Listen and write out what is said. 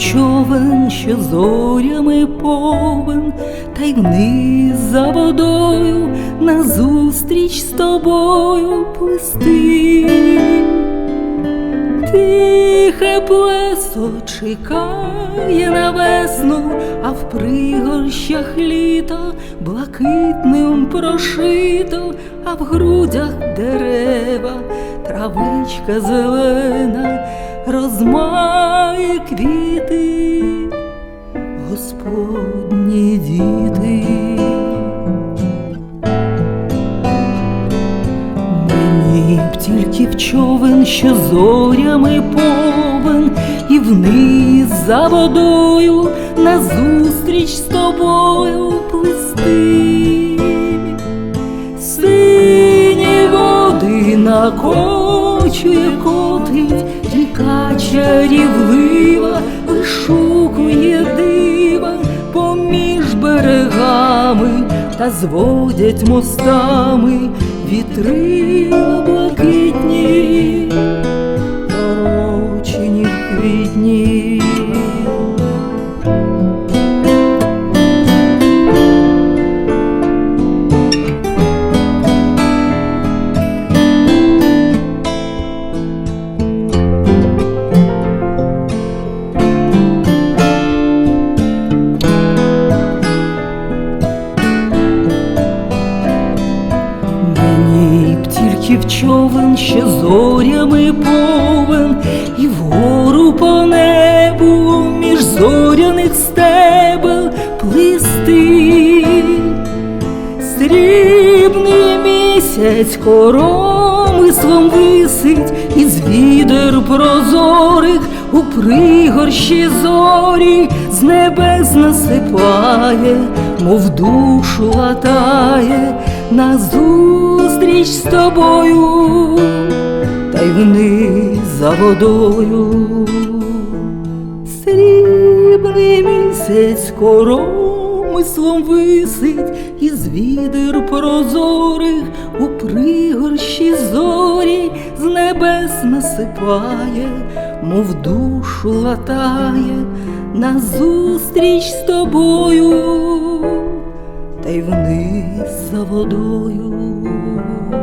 човен, що зорями повен, та й вниз за водою назустріч з тобою плисти. Тихе плесо чекає на весну, а в пригорщах літо блакитним прошито, а в грудях дерева, травичка зелена, розмає квіти, Господні діти. Мені б тільки в човен, що зорями повен, і вниз за водою назустріч з тобою накочує котить, ріка чарівлива, вишукує дива поміж берегами та зводять мостами вітрила блакитні, торочені в квітні. Мені б тільки в човен, що зорями повен, і вгору по небу між зоряних стебел плисти. Срібний місяць коромислом висить, із відер прозорих у пригорщі зорі з небес насипає, мов душу латає назустріч з тобою, та й вниз за водою. Срібний місяць коромислом висить, із відер прозорих у пригорщі зорі з небес насипає, мов душу латає назустріч з тобою, та й вниз за водою. you.